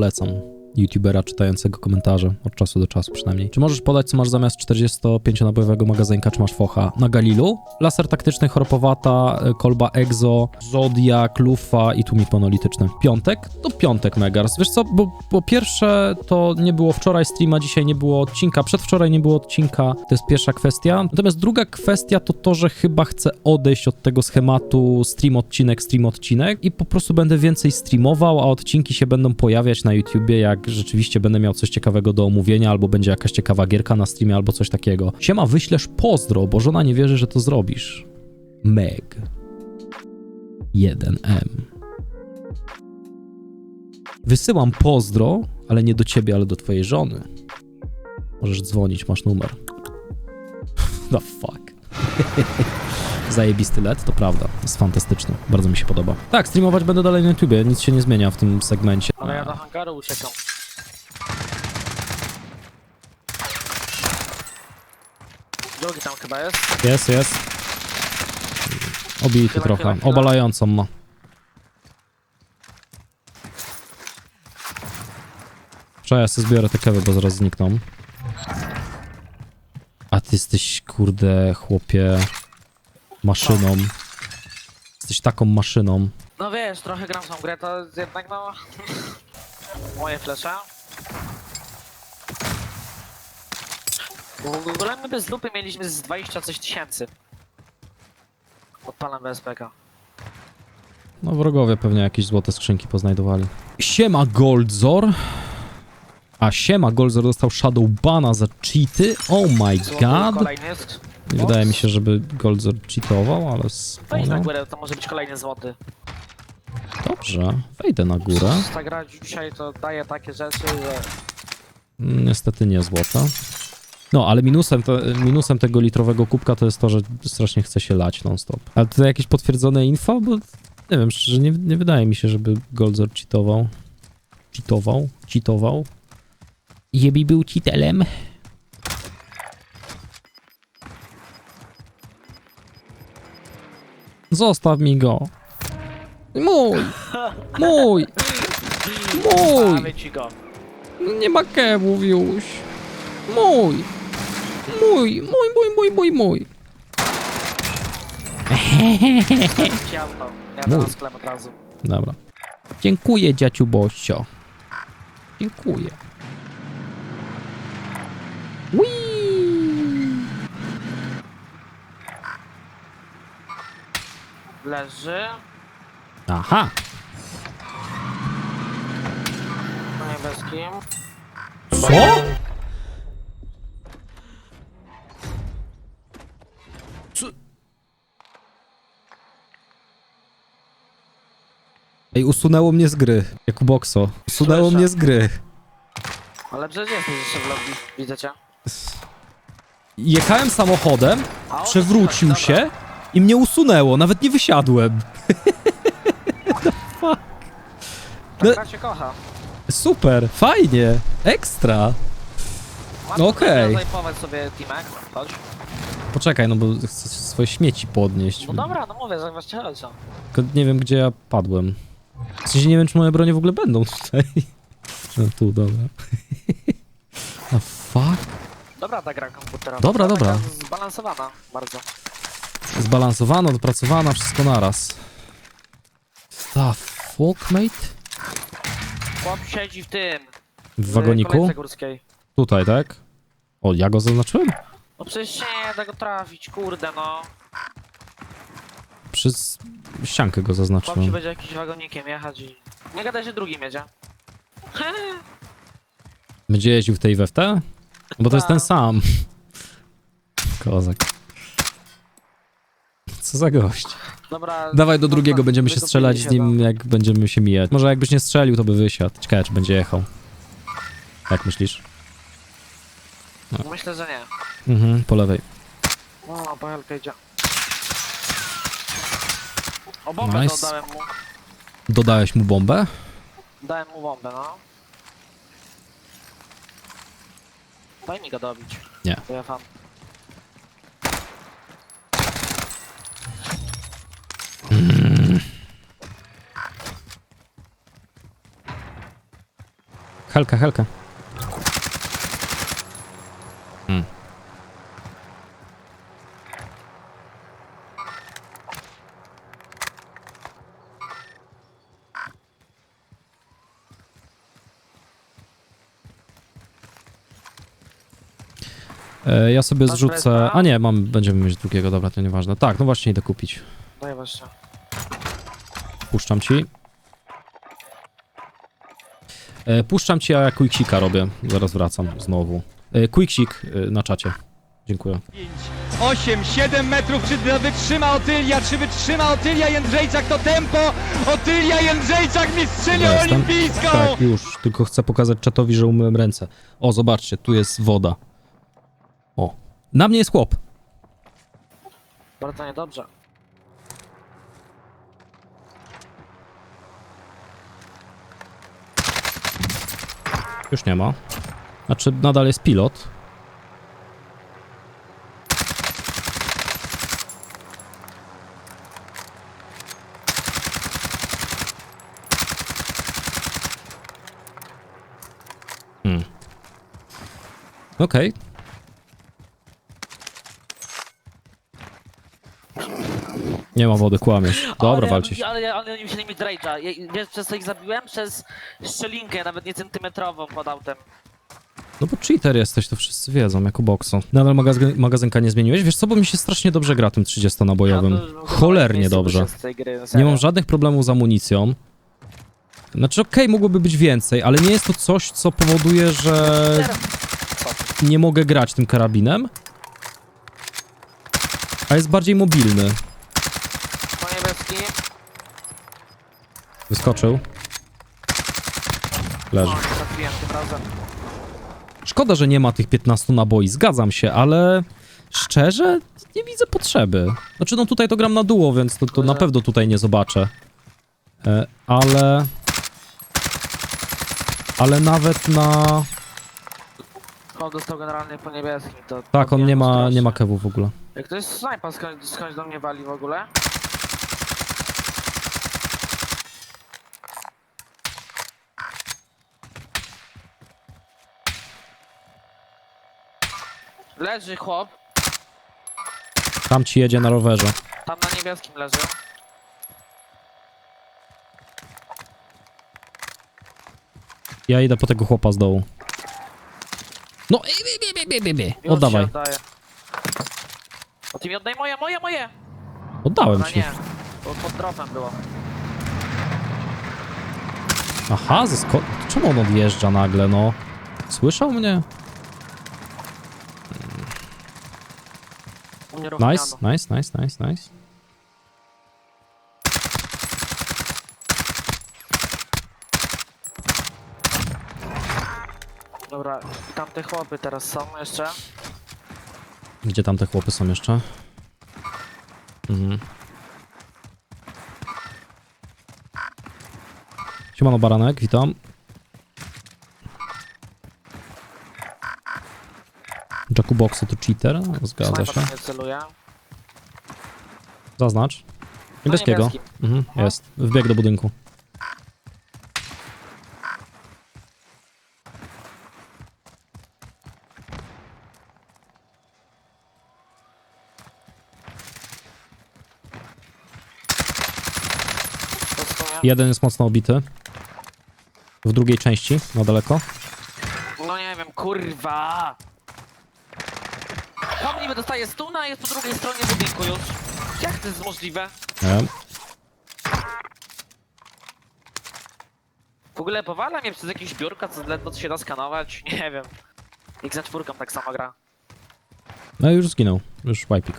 Polecam. YouTubera czytającego komentarze od czasu do czasu przynajmniej. Czy możesz podać, co masz zamiast 45-nabojowego magazynka, czy masz focha? Na Galilu? Laser taktyczny, chropowata, y, kolba Exo, Zodiak, Lufa i tłumik monolityczny. Piątek? To piątek, Megars. Wiesz co, bo po pierwsze to nie było wczoraj streama, dzisiaj nie było odcinka, przedwczoraj nie było odcinka, to jest pierwsza kwestia. Natomiast druga kwestia to to, że chyba chcę odejść od tego schematu stream odcinek, stream odcinek i po prostu będę więcej streamował, a odcinki się będą pojawiać na YouTubie, jak rzeczywiście będę miał coś ciekawego do omówienia, albo będzie jakaś ciekawa gierka na streamie, albo coś takiego. Siema, wyślesz pozdro, bo żona nie wierzy, że to zrobisz. Meg. 1M. Wysyłam pozdro, ale nie do ciebie, ale do twojej żony. Możesz dzwonić, masz numer. The fuck. Zajebisty LED, to prawda. Jest fantastyczny. Bardzo mi się podoba. Tak, streamować będę dalej na YouTubie. Nic się nie zmienia w tym segmencie. Ale ja do hangaru uciekam. Drugi tam chyba jest. Jest, jest. Obity Chwila, trochę. chwila, chwila. Obalającą ma. Czekaj, ja sobie zbiorę te kewy, bo zaraz znikną. A ty jesteś, kurde, chłopie, maszyną. Jesteś taką maszyną. No wiesz, trochę gram w tą grę, to jednak no... Moje flesze. W ogóle my bez lupy mieliśmy z 20 coś tysięcy. Odpalam BSPK. No wrogowie pewnie jakieś złote skrzynki poznajdowali. Siema Goldzor. A siema Goldzor dostał Shadow Bana za cheaty. Oh my Złoty god. Kolejny jest. Nie wydaje mi się, żeby Goldzor cheatował, ale Wejdź na spoko. górę, to może być kolejny złoty. Dobrze, wejdę na górę. Ta gra dzisiaj to daje takie rzeczy, że... Mm, Niestety nie złota. No, ale minusem, te, minusem tego litrowego kubka to jest to, że strasznie chce się lać non-stop. Ale to jakieś potwierdzone info? Bo nie wiem, szczerze nie, nie wydaje mi się, żeby Goldzor cheatował. Cheatował? Cheatował? Jebi był cheatelem. Zostaw mi go. Mój! Mój! Mój! Stawię ci go. Nie ma kebów już. Mój. Mój, mój, mój, mój, mój, mój. Ci auto. Ja Mój. od razu. Dobra. Dziękuję, dziaciu Bościo. Dziękuję. Leży. Aha. Na niebieskim. Co? Co? Ej, usunęło mnie z gry. Jak Boxo. Usunęło Słyszę. mnie z gry. Ale przecież jesteś jeszcze w lobby. Widzę cię. Jechałem samochodem, A on przewrócił dobra. się i mnie usunęło. Nawet nie wysiadłem. No- gra cię kocha. Super, fajnie, ekstra. No okej. zajmować sobie teamek. Chodź. Poczekaj, no bo chcę swoje śmieci podnieść. No dobra, no mówię, zajmować cię no. Tylko nie wiem, gdzie ja padłem. W sensie nie wiem, czy moje bronie w ogóle będą tutaj. No tu, dobra. A fuck? Dobra ta gra komputerowa. Dobra, dobra. Zbalansowana bardzo. Zbalansowana, dopracowana, wszystko naraz. The fuck, mate? Chłop siedzi w tym. W wagoniku? górskiej. Tutaj, tak? O, ja go zaznaczyłem? No przecież nie da go trafić, kurde no. Przez ściankę go Chłop ci zaznaczyłem. będzie jakimś wagonikiem jechać i... Nie gadaj, że drugim jedzie. Będzie jeździł w tej WFT? Bo to jest ten Tak. sam. Kozak. Co za gość. Dobra. Dawaj do no drugiego, będziemy się strzelać z nim, jak będziemy się mijać. Może jakbyś nie strzelił, to by wysiadł. Ciekawe, czy będzie jechał. Jak myślisz? Myślę, że nie. Mhm, po lewej. O, helkę idzie. O, bombę Nice. dałem mu. Dodałeś mu bombę? Dałem mu bombę, no. Daj mi go dobić. Nie. Ja fan. Helka, helka. Hmm. E, Ja sobie Masz zrzucę. A nie, mam, będziemy mieć drugiego, dobra, to nieważne. Tak, no właśnie idę kupić. Daj właśnie. Puszczam ci. E, puszczam ci, a ja quicksika robię. Zaraz wracam znowu. E, quicksik e, na czacie. Dziękuję. 8, 7 metrów, czy wytrzyma Otylia, czy wytrzyma Otylia Jędrzejczak, to tempo, Otylia Jędrzejczak mistrzynią Dobra, jestem. olimpijską! Tak, już. Tylko chcę pokazać czatowi, że umyłem ręce. O, zobaczcie, tu jest woda. O. Na mnie jest chłop. Bardzo niedobrze. Już nie ma. Znaczy, nadal jest pilot. Hmm. Okej. Nie ma wody, kłamiesz. Dobra, ale, walcie się. Ale, ale oni musieli mieć rage'a. Ja- Wiesz, przez co ich zabiłem? Przez szczelinkę, nawet nie centymetrową pod autem. No bo cheater jesteś, to wszyscy wiedzą, jako bokso. Nadal magazyn, magazynka nie zmieniłeś? Wiesz co, bo mi się strasznie dobrze gra tym 30-nabojowym. Ja to- Cholernie dobrze. tej gry, Nie serio. mam żadnych problemów z amunicją. Znaczy, okej, mogłoby być więcej, ale nie jest to coś, co powoduje, że nie mogę grać tym karabinem. A jest bardziej mobilny. Po niebieski. Wyskoczył. Leży. O, nie trafiłem tym razem. Szkoda, że nie ma tych 15 naboi, zgadzam się, ale szczerze nie widzę potrzeby. Znaczy, no tutaj to gram na duo, więc to, to na pewno tutaj nie zobaczę. E, ale... Ale nawet na... On dostał generalnie po niebieskim, to... Tak, on nie ma, strasznie. nie ma kewu w ogóle. Jak to jest snajpa, skąd, skądś do mnie wali w ogóle? Leży chłop, Tam ci jedzie na rowerze. tam na niebieskim leży. Ja idę po tego chłopa z dołu. No, bie, bie, bie, bie, bie. Już oddawaj. się oddaje. O ty mi oddaj moje, moje, moje! Oddałem ci. nie, bo pod dropem było. Aha, zesko... Czemu on odjeżdża nagle, no? Słyszał mnie? Unieruchomiano. Nice, nice, nice, nice, nice. Dobra, tamte chłopy teraz są jeszcze. Gdzie tam te chłopy są jeszcze? Mhm. Siemano Baranek, witam. Boxy to cheater? Zgadza się. nie celuje. Zaznacz. Niebieskiego. niebieskim. Mhm, Aha. jest. Wbieg do budynku. Testuję. Jeden jest mocno obity. W drugiej części, na daleko. No nie wiem, kurwa! Niby dostaje stuna, jest po drugiej stronie budynku już. Jak to jest możliwe? Nie. W ogóle powala mnie przez jakieś biurka, co ledwo się da skanować. Nie wiem. Jak za czwórką tak samo gra. No i już zginął. Już wipik.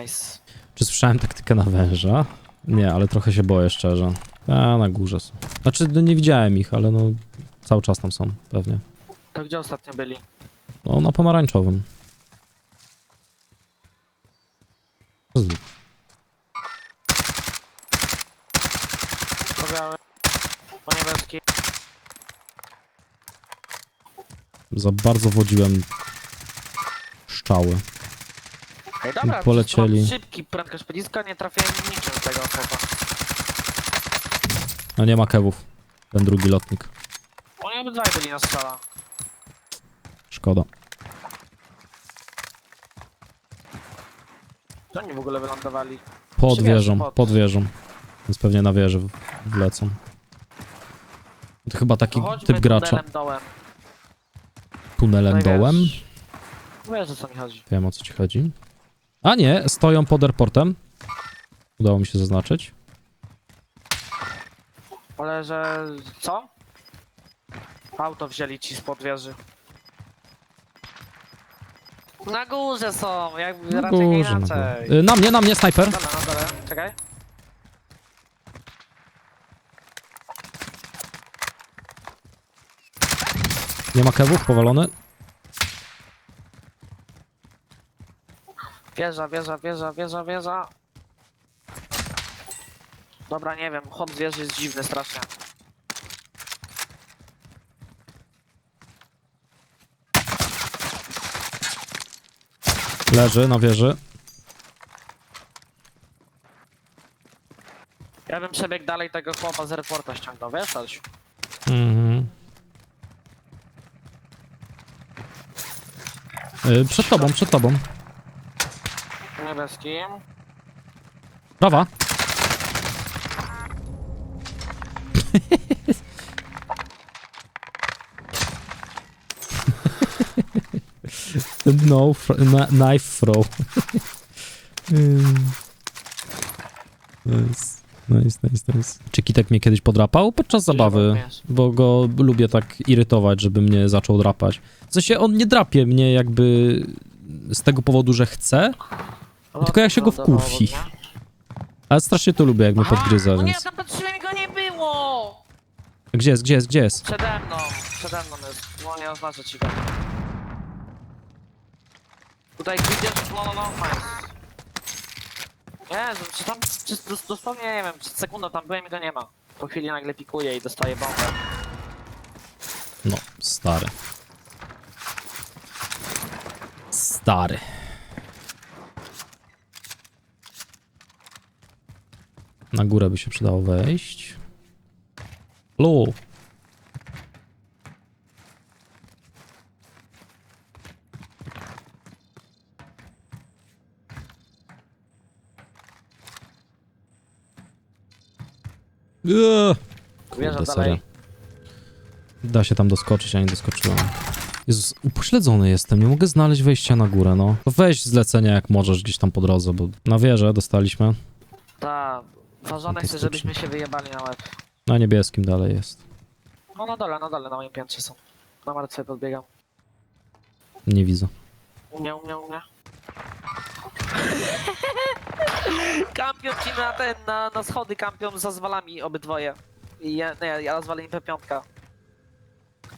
Nice. Czy słyszałem taktykę na węża? Nie, ale trochę się boję szczerze. A, na górze są. Znaczy, no nie widziałem ich, ale no cały czas tam są, pewnie. To gdzie ostatnio byli? No, na pomarańczowym. Z- Powiały. Po niebieski. Za bardzo wodziłem szczały. Ej, dobra, Polecieli. mam szybki prędkość pociska, nie trafiłem niczym z tego chłopa. No nie ma kewów. Ten drugi lotnik. obydwaj byli na strzała. Szkoda. Oni w ogóle wylądowali. Pod Przy wieży, wieżą, pod. pod wieżą. Więc pewnie na wieżę w- wlecą. To chyba taki No chodźmy typ gracza. tunelem dołem. Tunelem Tutaj dołem. wiesz. Wiesz o co mi chodzi. Wiem o co ci chodzi. A nie, stoją pod airportem. Udało mi się zaznaczyć. Ale że... co? Auto wzięli ci spod wieży. Na górze są, jakby Na raczej nie górze, na inaczej. górze. Y, Na mnie, na mnie, snajper. Dobra, na dole, czekaj. Nie ma kewów, powalony. Wieża, wieża, wieża, wieża, wieża. Dobra, nie wiem, chod wieży jest dziwny strasznie. Leży na wieży. Ja bym przebiegł dalej tego chłopa z reporta ściągnął, wiesz? Mhm. Y, Przed tobą, przed tobą. Niebieskim. Prawa. No, knife throw. Nice, nice, nice, nice. Czy Kitek mnie kiedyś podrapał? Podczas zabawy, bo go lubię tak irytować, żeby mnie zaczął drapać. W sensie on nie drapie mnie jakby z tego powodu, że chce, No, Tylko jak się go wkurwi. ale strasznie to lubię, jak mnie podgryza, No nie, więc... tam patrzyłem go nie było! Gdzie jest, gdzie jest, gdzie jest? Przede mną, przede mną jest, no nie oznaczę ci go. Tutaj widzisz, no no no, nice. Jezu, czy tam, czy dos- dosłownie, nie wiem, przed sekundą tam byłem i go nie ma. Po chwili nagle pikuje i dostaje bombę. No, stary. Stary. Na górę by się przydało wejść. Lu. Eee. Wierzę Kurde, dalej. serio. Da się tam doskoczyć, a nie doskoczyłem. Jezus, upośledzony jestem, nie mogę znaleźć wejścia na górę, no. To Weź zlecenie jak możesz gdzieś tam po drodze, bo na wieżę dostaliśmy. Ta, ważone chcę, Fantastycznie. żebyśmy się wyjebali na łeb. Na niebieskim dalej jest. No na dole, na dole, na moim piętrze są. Na martwe podbiegam. Nie widzę. U mnie, u mnie, u mnie. kampią ci na ten, na, na schody kampią za zwalami obydwoje. I ja, nie, ja zwalę im P5.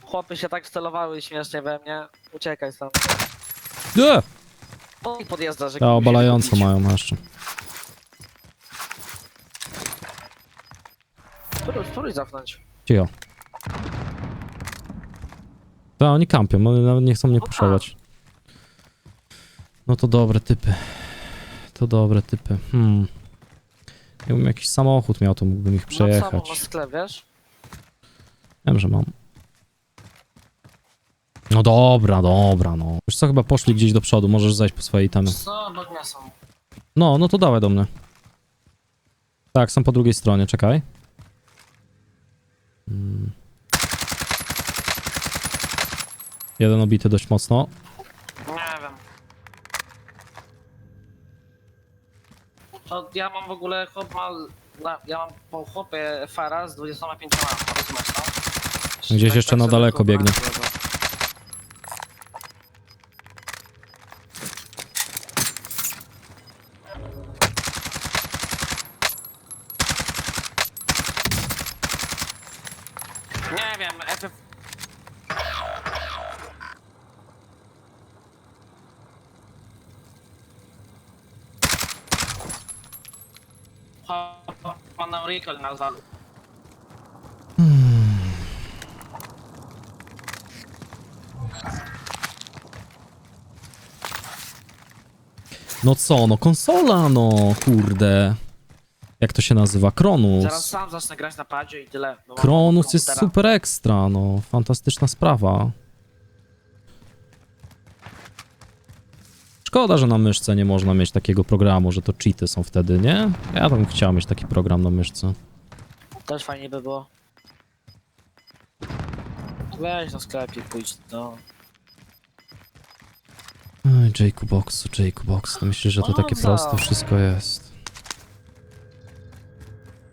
Chłopy się tak wcelowały śmiesznie we mnie. Uciekaj stąd. Eee! No i podjeżdża, że Ta obalająco mają jeszcze. Spróbuj, spróbuj zapnąć. Cicho. To oni kampią, one nawet nie chcą mnie No puszować. No to dobre typy. To dobre typy. Hmm. Jakbym jakiś samochód miał, to mógłbym ich co, mam przejechać. sklep, wiesz? Wiem, że mam. No dobra, dobra, no. Już co, chyba poszli gdzieś do przodu, możesz zajść po swoje itemy. Co, bo nie są. No, no to dawaj do mnie. Tak, są po drugiej stronie, czekaj. Mm. Jeden obity dość mocno. To ja mam w ogóle chłop ma, na, ja mam po chłopie fara z 25 rozumiesz no? Gdzieś jeszcze na sobie daleko biegnie. Pan Recall nazwał. No co, no konsola, no kurde. Jak to się nazywa? Kronus. Zaraz sam zacznę grać na padzie i tyle. bo mam Kronus jest komputera. super ekstra, no. Fantastyczna sprawa. Szkoda, że na myszce nie można mieć takiego programu, że to cheaty są wtedy, nie? Ja bym chciał mieć taki program na myszce. Też fajnie by było. Weź na sklepie, pójdź do... Ej, Jayku Boxu, Jayku Boxu. Myślisz, że to takie No, proste wszystko jest?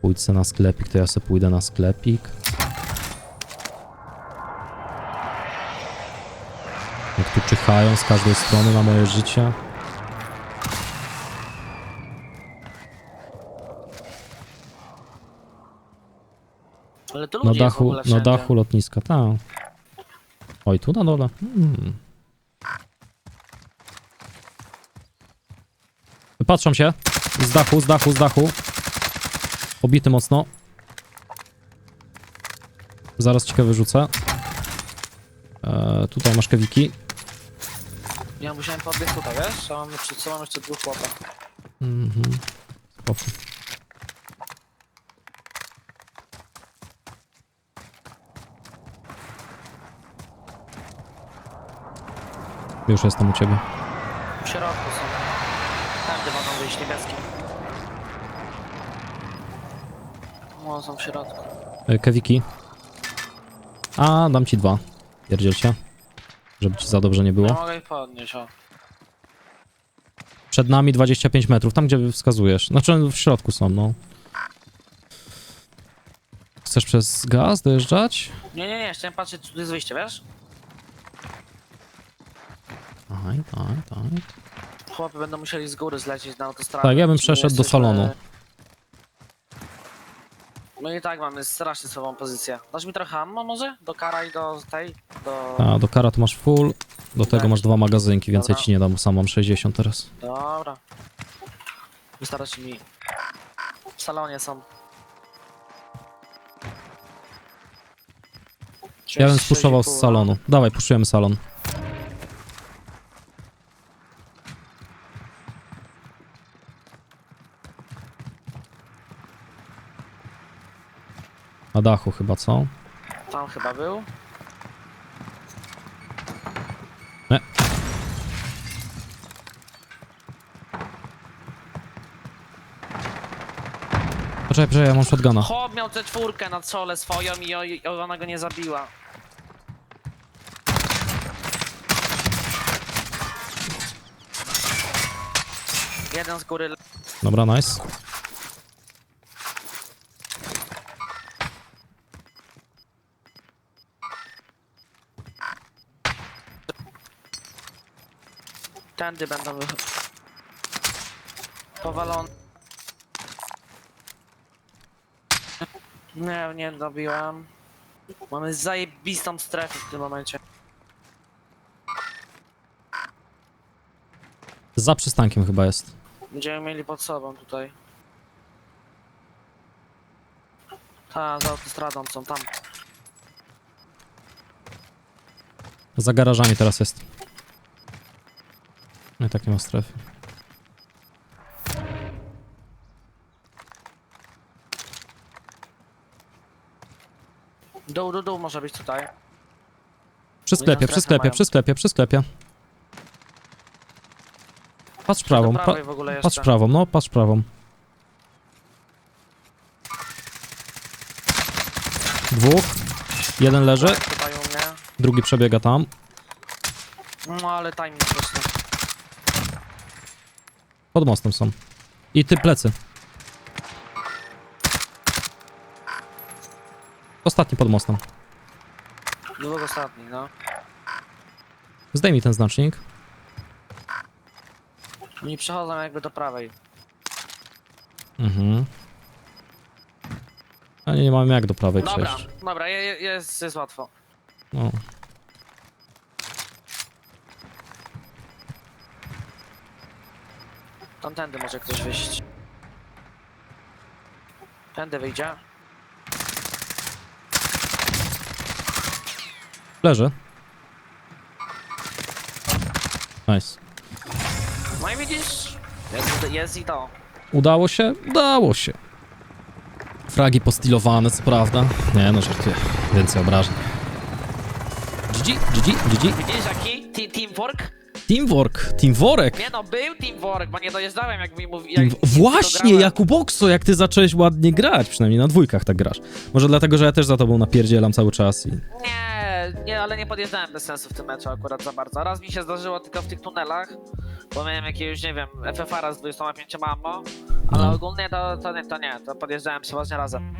Pójdź se na sklepik, to ja se pójdę na sklepik. Jak tu czyhają z każdej strony na moje życie. Ale tu Na ludzie jest w dachu, ogóle na wszędzie. dachu lotniska, tak. Oj, tu na dole. Hmm. Patrzą się. Z dachu, z dachu, z dachu. Pobity mocno. Zaraz ciekawe wyrzucę. E, tutaj masz kewiki. Ja musiałem podbiec tutaj, wiesz? A mamy przed sobą jeszcze dwóch chłopów. Mhm. Spoko. Już jestem u ciebie. W środku są. Tędy mogą wyjść niebieskim. No, są w środku. E, Kewiki. A, dam ci dwa. Pierdziel się. Żeby ci za dobrze nie było. mogę podnieść, o. Przed nami 25 metrów, tam gdzie wskazujesz. Znaczy w środku są, no. Chcesz przez gaz dojeżdżać? Nie, nie, nie, chciałem patrzeć, tu jest wyjście, wiesz? Aj, tak, tak. Chłopy będą musieli z góry zlecieć na autostradę. Tak, ja bym przeszedł do salonu. No i tak mamy strasznie słabą pozycję. Dasz mi trochę ammo może? Do kara i do tej? Do... A, do kara to masz full. Do tego Tak. masz dwa magazynki, więcej Dobra. ci nie dam, bo sam mam 60 teraz. Dobra. Wystarczy mi. W salonie są. Ja bym 36,5, spuszował z no. salonu. Dawaj, puszujemy salon. Na dachu chyba, co? Tam chyba był. Nie. Poczekaj, poczekaj, ja mam shotguna. Chłop miał tę czwórkę na czole swoją i o- i ona go nie zabiła. Jeden z góry. le- Dobra, nice. Tędy będą wy... Powalony. Nie, nie dobiłem. Mamy zajebistą strefę w tym momencie. Za przystankiem chyba jest. Będziemy mieli pod sobą tutaj. Ta, za autostradą są tam. Za garażami teraz jest. I takie ma strefy. Dół, dół, dół może być tutaj. Przy sklepie, przy sklepie, przy sklepie, przy sklepie. Patrz prawą, Do pa prawej w ogóle patrz jeszcze. prawą, no patrz prawą. Dwóch. Jeden leży, Tak, Tutaj u mnie. drugi przebiega tam. No ale timing. Pod mostem są. I ty plecy. Ostatni pod mostem. Dwóch ostatni, no. Zdejmij ten znacznik. Oni przechodzą jakby do prawej. Mhm. A nie, nie mamy jak do prawej Dobra, przejść. dobra, je, je- jest, jest łatwo. No. Tamtędy może ktoś wyjść. Tędy wyjdzie. Leży. Nice. No i widzisz? Jest, jest i to. Udało się? Udało się. Fragi postilowane, co prawda. Nie no, żartuję. Więcej obrażeń. GG, GG, GG. Widzisz jaki? Te- Teamwork? Teamwork, teamworek. Nie no, był teamwork, bo nie dojeżdżałem jak mi mówi. Team... Jak, jak Właśnie, to grałem. Jakubokso, jak ty zacząłeś ładnie grać, przynajmniej na dwójkach tak grasz. Może dlatego, że ja też za tobą napierdzielam cały czas i... Nie, nie, ale nie podjeżdżałem bez sensu w tym meczu akurat za bardzo. Raz mi się zdarzyło tylko w tych tunelach, bo miałem jakiegoś, nie wiem, FFR-a z 25 ammo, ale No. ogólnie to, to nie, to nie, to podjeżdżałem przeważnie razem.